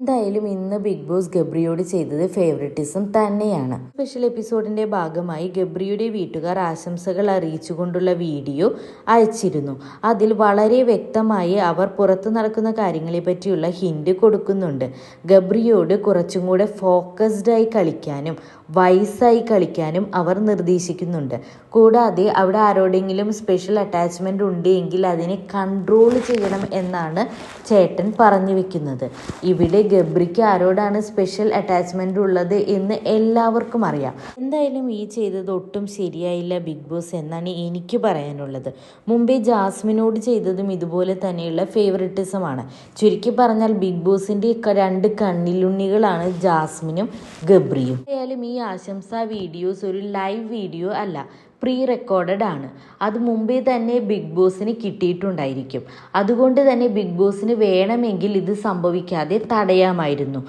എന്തായാലും ഇന്ന് big boss ഗബ്രിയോട് ചെയ്തത് ഫേവറിറ്റിസം തന്നെയാണ്. സ്പെഷ്യൽ എപ്പിസോഡിന്റെ ഭാഗമായി ഗബ്രിയുടെ വീട്ടുകാർ ആശംസകൾ അറിയിച്ചുകൊണ്ടുള്ള വീഡിയോ അയച്ചിരുന്നു. അതിൽ വളരെ വ്യക്തമായി അവർ പുറത്തു നടക്കുന്ന കാര്യങ്ങളെ പറ്റിയുള്ള ഹിന്റ് കൊടുക്കുന്നുണ്ട്. ഗബ്രിയോട് കുറച്ചും കൂടെ ഫോക്കസ്ഡ് ആയി കളിക്കാനും വൈസായി കളിക്കാനും അവർ നിർദ്ദേശിക്കുന്നുണ്ട്. കൂടാതെ അവിടെ ആരോടെങ്കിലും സ്പെഷ്യൽ അറ്റാച്ച്മെന്റ് ഉണ്ട് എങ്കിൽ അതിനെ കൺട്രോൾ ചെയ്യണം എന്നാണ് ചേട്ടൻ പറഞ്ഞു വെക്കുന്നത്. ഇവിടെ ഗബ്രിക്ക് ആരോടാണ് സ്പെഷ്യൽ അറ്റാച്ച്മെന്റ് ഉള്ളത് എന്ന് എല്ലാവർക്കും അറിയാം. എന്തായാലും ഈ ചെയ്തത് ഒട്ടും ശരിയായില്ല ബിഗ് ബോസ് എന്നാണ് എനിക്ക് പറയാനുള്ളത്. മുംബൈ ജാസ്മിനോട് ചെയ്തതും ഇതുപോലെ തന്നെയുള്ള ഫേവററ്റിസമാണ് ചുരുക്കി പറഞ്ഞാൽ ബിഗ് ബോസിന്റെ രണ്ട് കണ്ണിലുണ്ണികളാണ് ജാസ്മിനും ഗബ്രിയും. എന്തായാലും ഈ ആശംസാ വീഡിയോസ് ഒരു ലൈവ് വീഡിയോ അല്ല. പ്രീ റെക്കോർഡഡ് ആണ്. അത് മുമ്പേ തന്നെ ബിഗ് ബോസിന് കിട്ടിയിട്ടുണ്ടായിരിക്കും. അതുകൊണ്ട് തന്നെ ബിഗ് ബോസിന് വേണമെങ്കിൽ ഇത് സംഭവിക്കാതെ തടയാമായിരുന്നു.